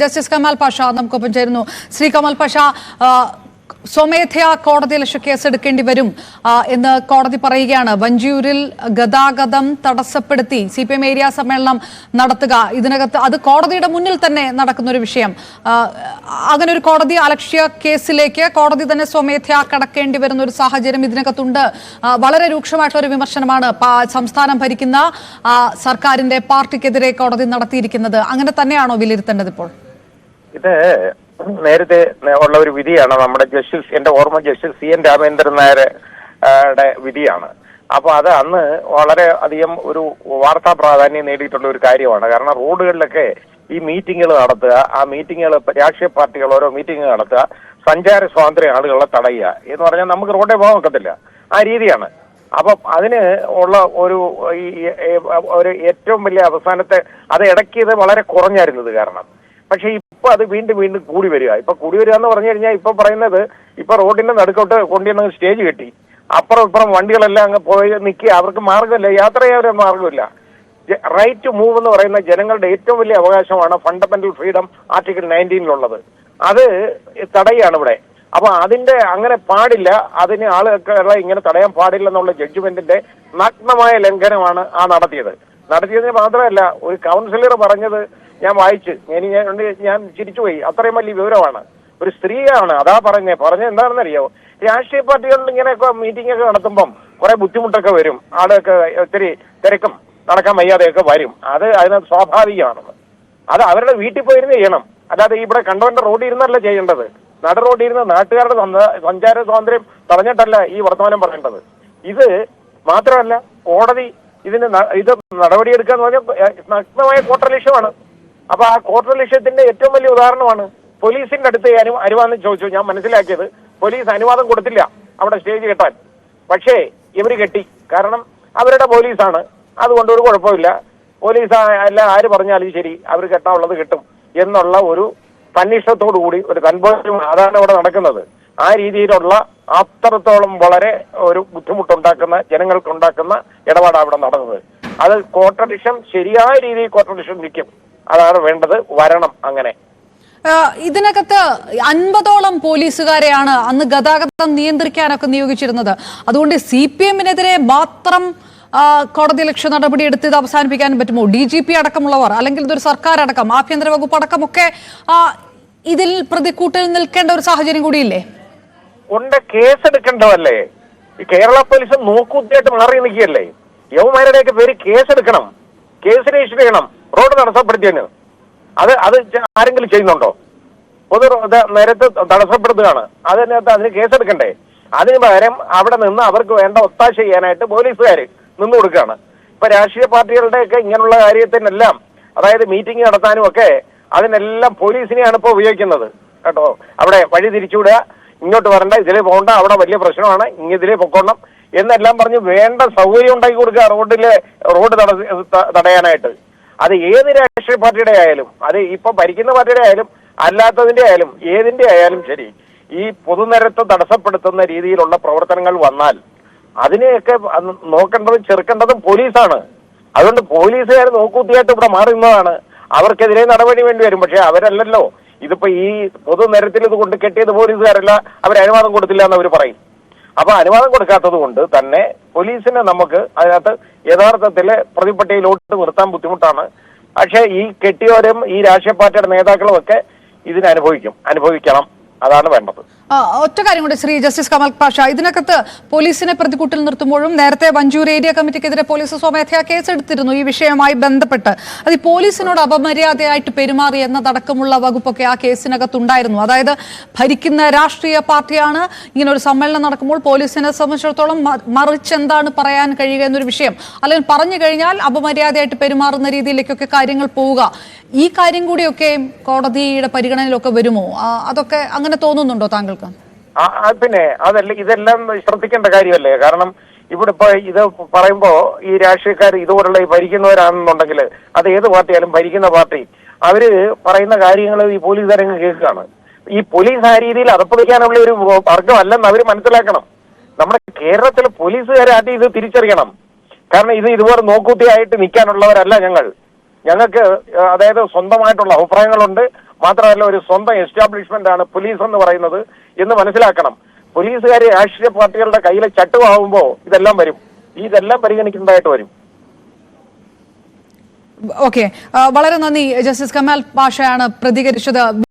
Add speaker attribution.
Speaker 1: Justice Kamal Pasha നമുക്കൊപ്പം ചേരുന്നു. ശ്രീ കമാൽ പാഷ സ്വമേധയാ കോടതിയിൽ കേസ് എടുക്കേണ്ടി വരും എന്ന് കോടതി പറയുകയാണ്. വഞ്ചിയൂരിൽ ഗതാഗതം തടസ്സപ്പെടുത്തി സി പി എം ഏരിയ സമ്മേളനം നടത്തുക. ഇതിനകത്ത് അത് കോടതിയുടെ മുന്നിൽ തന്നെ നടക്കുന്ന ഒരു വിഷയം അങ്ങനെ ഒരു കോടതി അലക്ഷ്യ കേസിലേക്ക് കോടതി തന്നെ സ്വമേധയാ കടക്കേണ്ടി വരുന്ന ഒരു സാഹചര്യം ഇതിനകത്തുണ്ട്. വളരെ രൂക്ഷമായിട്ടുള്ള ഒരു വിമർശനമാണ് സംസ്ഥാനം ഭരിക്കുന്ന സർക്കാരിന്റെ പാർട്ടിക്കെതിരെ കോടതി നടത്തിയിരിക്കുന്നത്. അങ്ങനെ തന്നെയാണോ വിലയിരുത്തേണ്ടത് ഇപ്പോൾ?
Speaker 2: ഇത് നേരത്തെ ഉള്ള ഒരു വിധിയാണ്. നമ്മുടെ ജസ്റ്റിസ് എന്റെ ഓർമ്മ ജസ്റ്റിസ് സി എൻ രാമേന്ദ്രൻ നായരുടെ വിധിയാണ്. അപ്പൊ അത് അന്ന് വളരെ അധികം ഒരു വാർത്താ പ്രാധാന്യം നേടിയിട്ടുള്ള ഒരു കാര്യമാണ്. കാരണം റോഡുകളിലൊക്കെ ഈ മീറ്റിങ്ങുകൾ നടത്തുക ആ മീറ്റിങ്ങുകൾ രാഷ്ട്രീയ പാർട്ടികൾ ഓരോ മീറ്റിംഗ് നടത്തുക സഞ്ചാര സ്വാതന്ത്ര്യം ആളുകളെ തടയുക എന്ന് പറഞ്ഞാൽ നമുക്ക് റോഡേ പോകാൻ ഒക്കത്തില്ല. ആ രീതിയാണ്. അപ്പം അതിന് ഉള്ള ഒരു ഒരു ഏറ്റവും വലിയ അവസാനത്തെ അത് ഇടയ്ക്ക് ഇത് വളരെ കുറഞ്ഞായിരുന്നത് കാരണം. പക്ഷെ ഇപ്പൊ അത് വീണ്ടും വീണ്ടും കൂടി വരിക. ഇപ്പൊ കൂടി വരിക എന്ന് പറഞ്ഞു കഴിഞ്ഞാൽ ഇപ്പൊ പറയുന്നത് ഇപ്പൊ റോഡിന്റെ നടുക്കോട്ട് കൊണ്ടുവന്ന് സ്റ്റേജ് കെട്ടി. അപ്പുറം ഇപ്പുറം വണ്ടികളെല്ലാം അങ്ങ് പോയി നിൽക്കുക അവർക്ക് മാർഗമില്ല യാത്ര ചെയ്യാൻ മാർഗമില്ല റൈറ്റ് ടു മൂവ് എന്ന് പറയുന്ന ജനങ്ങളുടെ ഏറ്റവും വലിയ അവകാശമാണ് ഫണ്ടമെന്റൽ ഫ്രീഡം ആർട്ടിക്കിൾ നയന്റീനിലുള്ളത് അത് തടയാണ് ഇവിടെ. അപ്പൊ അതിന്റെ അങ്ങനെ പാടില്ല. അതിന് ആളുകളെ ഇങ്ങനെ തടയാൻ പാടില്ല എന്നുള്ള ജഡ്ജ്മെന്റിന്റെ നഗ്നമായ ലംഘനമാണ് ആ നടത്തിയത്. നടത്തിയതിന് മാത്രമല്ല ഒരു കൗൺസിലർ പറഞ്ഞത് ഞാൻ വായിച്ച്. ഞാൻ ഞാൻ- ഞാൻ ചിരിച്ചുപോയി അത്രയും വലിയ വിവരമാണ്. ഒരു സ്ത്രീയാണ്. അതാ പറഞ്ഞേ. പറഞ്ഞത് എന്താണെന്നറിയാവോ രാഷ്ട്രീയ പാർട്ടികളിൽ ഇങ്ങനെയൊക്കെ മീറ്റിംഗ് ഒക്കെ നടത്തുമ്പം കുറെ ബുദ്ധിമുട്ടൊക്കെ വരും. ആളൊക്കെ ഒത്തിരി തിരക്കും നടക്കാൻ വയ്യാതെയൊക്കെ വരും. അത് അതിനകത്ത് സ്വാഭാവികമാണെന്ന് അത് അവരുടെ വീട്ടിൽ പോയിരുന്ന് ചെയ്യണം. അല്ലാതെ ഇവിടെ കണ്ടവന്റെ റോഡിൽ ഇരുന്നല്ല ചെയ്യേണ്ടത്. നട റോഡിൽ ഇരുന്ന് നാട്ടുകാരുടെ സഞ്ച- സഞ്ചാര സ്വാതന്ത്ര്യം തടഞ്ഞിട്ടല്ല ഈ വർത്തമാനം പറയേണ്ടത്. ഇത് മാത്രമല്ല കോടതി ഇതിന് ഇത് നടപടിയെടുക്കാന്ന് പറഞ്ഞാൽ നഗ്നമായ കോട്ടർ ലക്ഷ്യമാണ്. അപ്പൊ ആ കോട്ടർ ലക്ഷ്യത്തിന്റെ ഏറ്റവും വലിയ ഉദാഹരണമാണ് പോലീസിന്റെ അടുത്ത് അനു അനുവാദം ചോദിച്ചു. ഞാൻ മനസ്സിലാക്കിയത് പോലീസ് അനുവാദം കൊടുത്തില്ല അവിടെ സ്റ്റേജ് കെട്ടാൻ. പക്ഷേ ഇവർ കെട്ടി. കാരണം അവരുടെ പോലീസാണ്. അതുകൊണ്ട് ഒരു കുഴപ്പമില്ല. പോലീസ് അല്ല ആര് പറഞ്ഞാലും ശരി അവർ കെട്ടാനുള്ളത് കിട്ടും എന്നുള്ള ഒരു തന്നിഷ്ടത്തോടു കൂടി ഒരു കൺവേർഷൻ അതാണ് ഇവിടെ നടക്കുന്നത്. ആ രീതിയിലുള്ള അത്രത്തോളം വളരെ ഒരു ബുദ്ധിമുട്ടുണ്ടാക്കുന്ന ജനങ്ങൾക്ക് ഉണ്ടാക്കുന്ന ഇടപാടാണ് അവിടെ നടന്നത്. അത് കോട്ടഡിഷൻ ശരിയായ രീതിയിൽ കോട്ടഡിഷൻ നിൽക്കും. അതാണ് വേണ്ടത്. വരണം അങ്ങനെ.
Speaker 1: ഇതിനകത്ത് അൻപതോളം പോലീസുകാരെയാണ് അന്ന് ഗതാഗതം നിയന്ത്രിക്കാനൊക്കെ നിയോഗിച്ചിരുന്നത്. അതുകൊണ്ട് സി പി എമ്മിനെതിരെ മാത്രം കോടതി ലക്ഷ്യ നടപടി എടുത്ത് ഇത് അവസാനിപ്പിക്കാൻ പറ്റുമോ? ഡി ജി പി അടക്കമുള്ളവർ അല്ലെങ്കിൽ ഇതൊരു സർക്കാർ അടക്കം ആഭ്യന്തര വകുപ്പ് അടക്കമൊക്കെ ഇതിൽ പ്രതിക്കൂട്ടിൽ നിൽക്കേണ്ട ഒരു സാഹചര്യം കൂടിയില്ലേ?
Speaker 2: ഉണ്ട് കേസെടുക്കേണ്ടതല്ലേ? ഈ കേരള പോലീസ് നോക്കുത്തിയായിട്ട് മാറി നിൽക്കുകയല്ലേ? യവന്മാരുടെയൊക്കെ പേര് കേസെടുക്കണം കേസ് രജിസ്റ്റർ ചെയ്യണം റോഡ് തടസ്സപ്പെടുത്തിയതിന്. അത് അത് ആരെങ്കിലും ചെയ്യുന്നുണ്ടോ? പൊതു നേരത്തെ തടസ്സപ്പെടുത്തുകയാണ്. അതിനകത്ത് അതിന് കേസെടുക്കണ്ടേ? അതിന് പകരം അവിടെ നിന്ന് അവർക്ക് വേണ്ട ഒത്താശ ചെയ്യാനായിട്ട് പോലീസുകാർ നിന്ന് കൊടുക്കുകയാണ്. ഇപ്പൊ രാഷ്ട്രീയ പാർട്ടികളുടെയൊക്കെ ഇങ്ങനെയുള്ള കാര്യത്തിനെല്ലാം അതായത് മീറ്റിംഗ് നടത്താനും ഒക്കെ അതിനെല്ലാം പോലീസിനെയാണ് ഇപ്പോൾ ഉപയോഗിക്കുന്നത്. കേട്ടോ? അവിടെ വഴി തിരിച്ചുവിടുക ഇങ്ങോട്ട് വരണ്ട? ഇതിലേ പോകണ്ട അവിടെ വലിയ പ്രശ്നമാണ് ഇങ്ങ ഇതിലേ പൊക്കോണം. എന്നെല്ലാം പറഞ്ഞ് വേണ്ട സൗകര്യം ഉണ്ടാക്കി കൊടുക്കുക റോഡിലെ റോഡ് തടയാനായിട്ട്. അത് ഏത് രാഷ്ട്രീയ പാർട്ടിയുടെ ആയാലും അത് ഇപ്പൊ ഭരിക്കുന്ന പാർട്ടിയുടെ ആയാലും അല്ലാത്തതിന്റെ ആയാലും ഏതിന്റെ ആയാലും ശരി ഈ പൊതുനിരത്ത് തടസ്സപ്പെടുത്തുന്ന രീതിയിലുള്ള പ്രവർത്തനങ്ങൾ വന്നാൽ അതിനെയൊക്കെ നോക്കേണ്ടതും ചെറുക്കേണ്ടതും പോലീസാണ്. അതുകൊണ്ട് പോലീസുകാർ നോക്കൂത്തിയായിട്ട് ഇവിടെ മാറുന്നതാണ് അവർക്കെതിരെ നടപടി വേണ്ടി വരും. പക്ഷെ അവരല്ലല്ലോ. ഇതിപ്പോ ഈ പൊതുനിരത്തിൽ ഇത് കൊണ്ട് കെട്ടിയത് പോലീസുകാരല്ല അവർ അനുവാദം കൊടുത്തില്ല എന്ന് അവർ പറയും. അപ്പൊ അനുവാദം കൊടുക്കാത്തത് കൊണ്ട് തന്നെ പോലീസിനെ നമുക്ക് അതിനകത്ത് യഥാർത്ഥത്തിൽ പ്രതിപട്ടികയിലോട്ട് നിർത്താൻ ബുദ്ധിമുട്ടാണ്. പക്ഷേ ഈ കെട്ടിയവരും ഈ രാഷ്ട്രീയ പാർട്ടിയുടെ നേതാക്കളും ഒക്കെ ഇതിനനുഭവിക്കും അനുഭവിക്കണം. അതാണ് വേണ്ടത്.
Speaker 1: ഒറ്റ കാര്യം കൂടി ശ്രീ ജസ്റ്റിസ് കമൽ പാഷ. ഇതിനകത്ത് പോലീസിനെ പ്രതികൂട്ടിൽ നിർത്തുമ്പോഴും നേരത്തെ വഞ്ചൂർ ഏരിയ കമ്മിറ്റിക്കെതിരെ പോലീസ് സ്വമേധയാ കേസെടുത്തിരുന്നു ഈ വിഷയവുമായി ബന്ധപ്പെട്ട്. അത് ഈ പോലീസിനോട് അപമര്യാദയായിട്ട് പെരുമാറി എന്നതടക്കമുള്ള വകുപ്പൊക്കെ ആ കേസിനകത്ത് ഉണ്ടായിരുന്നു അതായത് ഭരിക്കുന്ന രാഷ്ട്രീയ പാർട്ടിയാണ് ഇങ്ങനെ ഒരു സമ്മേളനം നടക്കുമ്പോൾ പോലീസിനെ സംബന്ധിച്ചിടത്തോളം മറിച്ചെന്താണ് പറയാൻ കഴിയുക എന്നൊരു വിഷയം. അല്ലെങ്കിൽ പറഞ്ഞു കഴിഞ്ഞാൽ അപമര്യാദയായിട്ട് പെരുമാറുന്ന രീതിയിലേക്കൊക്കെ കാര്യങ്ങൾ പോവുക. ഈ കാര്യം കൂടിയൊക്കെ കോടതിയുടെ പരിഗണനയിലൊക്കെ വരുമോ? അതൊക്കെ അങ്ങനെ തോന്നുന്നുണ്ടോ താങ്കൾക്ക്?
Speaker 2: ആ, പിന്നെ അതല്ല ഇതെല്ലാം ശ്രദ്ധിക്കേണ്ട കാര്യമല്ലേ? കാരണം ഇവിടെ ഇപ്പൊ ഇത് പറയുമ്പോ ഈ രാഷ്ട്രീയക്കാർ ഇതുപോലുള്ള ഭരിക്കുന്നവരാണെന്നുണ്ടെങ്കിൽ അത് ഏത് പാർട്ടിയാലും ഭരിക്കുന്ന പാർട്ടി അവർ പറയുന്ന കാര്യങ്ങൾ ഈ പോലീസ് പോലീസുകാരങ്ങ് കേൾക്കുകയാണ്. ഈ പോലീസ് ആ രീതിയിൽ അതപ്പതിക്കാനുള്ള ഒരു വർഗമല്ലെന്ന് അവർ മനസ്സിലാക്കണം. നമ്മുടെ കേരളത്തിലെ പോലീസുകാരെ ആദ്യം ഇത് തിരിച്ചറിയണം. കാരണം ഇത് ഇതുപോലെ നോക്കൂട്ടിയായിട്ട് നിൽക്കാനുള്ളവരല്ല ഞങ്ങൾ. ഞങ്ങൾക്ക് അതായത് സ്വന്തമായിട്ടുള്ള അഭിപ്രായങ്ങളുണ്ട്. മാത്രമല്ല ഒരു സ്വന്തം എസ്റ്റാബ്ലിഷ്മെന്റ് ആണ് പോലീസ് എന്ന് പറയുന്നത്. എന്ന് മനസ്സിലാക്കണം. പോലീസുകാർ രാഷ്ട്രീയ പാർട്ടികളുടെ കയ്യിലെ ചട്ടുവാകുമ്പോ ഇതെല്ലാം വരും. ഇതെല്ലാം പരിഗണിക്കേണ്ടതായിട്ട് വരും.
Speaker 1: ഓക്കെ വളരെ നന്ദി ജസ്റ്റിസ് കമാൽ പാഷയാണ് പ്രതികരിച്ചത്.